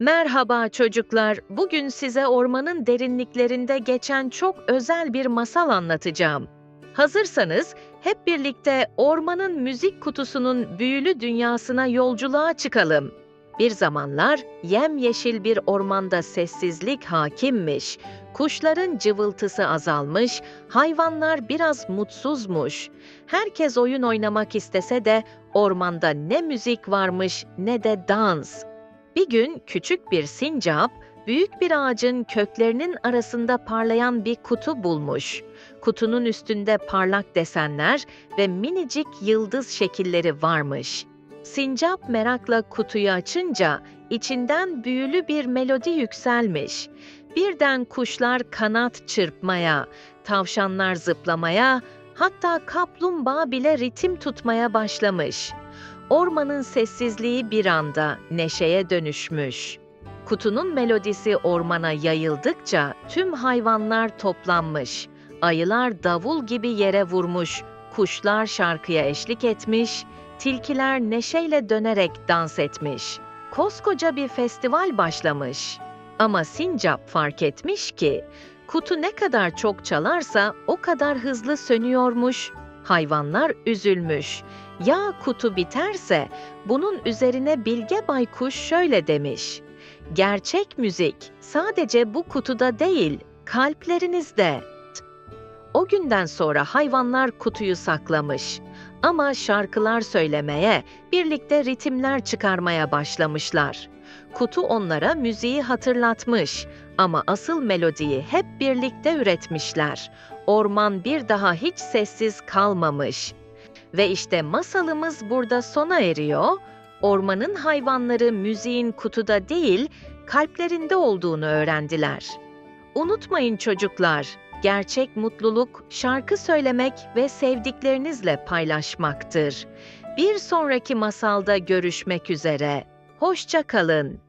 Merhaba çocuklar. Bugün size ormanın derinliklerinde geçen çok özel bir masal anlatacağım. Hazırsanız hep birlikte ormanın müzik kutusunun büyülü dünyasına yolculuğa çıkalım. Bir zamanlar yemyeşil bir ormanda sessizlik hakimmiş. Kuşların cıvıltısı azalmış, hayvanlar biraz mutsuzmuş. Herkes oyun oynamak istese de ormanda ne müzik varmış ne de dans. Bir gün küçük bir sincap, büyük bir ağacın köklerinin arasında parlayan bir kutu bulmuş. Kutunun üstünde parlak desenler ve minicik yıldız şekilleri varmış. Sincap merakla kutuyu açınca içinden büyülü bir melodi yükselmiş. Birden kuşlar kanat çırpmaya, tavşanlar zıplamaya, hatta kaplumbağa bile ritim tutmaya başlamış. Ormanın sessizliği bir anda neşeye dönüşmüş. Kutunun melodisi ormana yayıldıkça tüm hayvanlar toplanmış. Ayılar davul gibi yere vurmuş, kuşlar şarkıya eşlik etmiş, tilkiler neşeyle dönerek dans etmiş. Koskoca bir festival başlamış. Ama Sincap fark etmiş ki kutu ne kadar çok çalarsa o kadar hızlı sönüyormuş. Hayvanlar üzülmüş. Ya kutu biterse bunun üzerine Bilge Baykuş şöyle demiş. Gerçek müzik sadece bu kutuda değil, kalplerinizde. O günden sonra hayvanlar kutuyu saklamış. Ama şarkılar söylemeye, birlikte ritimler çıkarmaya başlamışlar. Kutu onlara müziği hatırlatmış ama asıl melodiyi hep birlikte üretmişler. Orman bir daha hiç sessiz kalmamış. Ve işte masalımız burada sona eriyor. Ormanın hayvanları müziğin kutuda değil, kalplerinde olduğunu öğrendiler. Unutmayın çocuklar, gerçek mutluluk şarkı söylemek ve sevdiklerinizle paylaşmaktır. Bir sonraki masalda görüşmek üzere. Hoşça kalın.